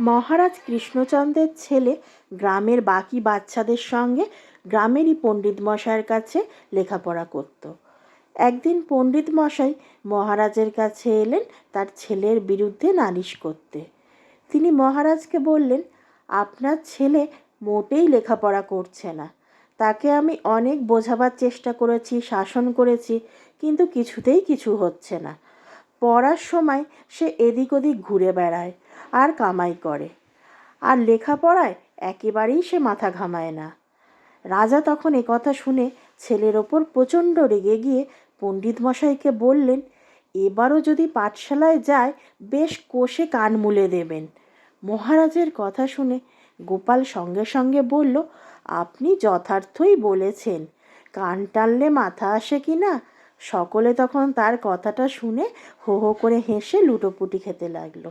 মহারাজ কৃষ্ণচন্দ্রের ছেলে গ্রামের বাকি বাচ্চাদের সঙ্গে গ্রামেরই পণ্ডিত মশাইয়ের কাছে লেখাপড়া করত। একদিন পণ্ডিত মশাই মহারাজের কাছে এলেন তার ছেলের বিরুদ্ধে নালিশ করতে। তিনি মহারাজকে বললেন, আপনার ছেলে মোটেই লেখাপড়া করছে না। তাকে আমি অনেক বোঝাবার চেষ্টা করেছি, শাসন করেছি, কিন্তু কিছুতেই কিছু হচ্ছে না। পড়ার সময় সে এদিক ওদিক ঘুরে বেড়ায়। আর কামাই করে। আর লেখাপড়ায় একেবারেই সে মাথা ঘামায় না। রাজা তখন এ কথা শুনে ছেলের ওপর প্রচণ্ড রেগে গিয়ে পণ্ডিত মশাইকে বললেন, এবারও যদি পাঠশালায় যায়, বেশ কোষে কান মুলে দেবেন। মহারাজের কথা শুনে গোপাল সঙ্গে সঙ্গে বলল, আপনি যথার্থই বলেছেন, কান টানলে মাথা আসে কি না? সকলে তখন তার কথাটা শুনে হো হো করে হেসে লুটোপুটি খেতে লাগল।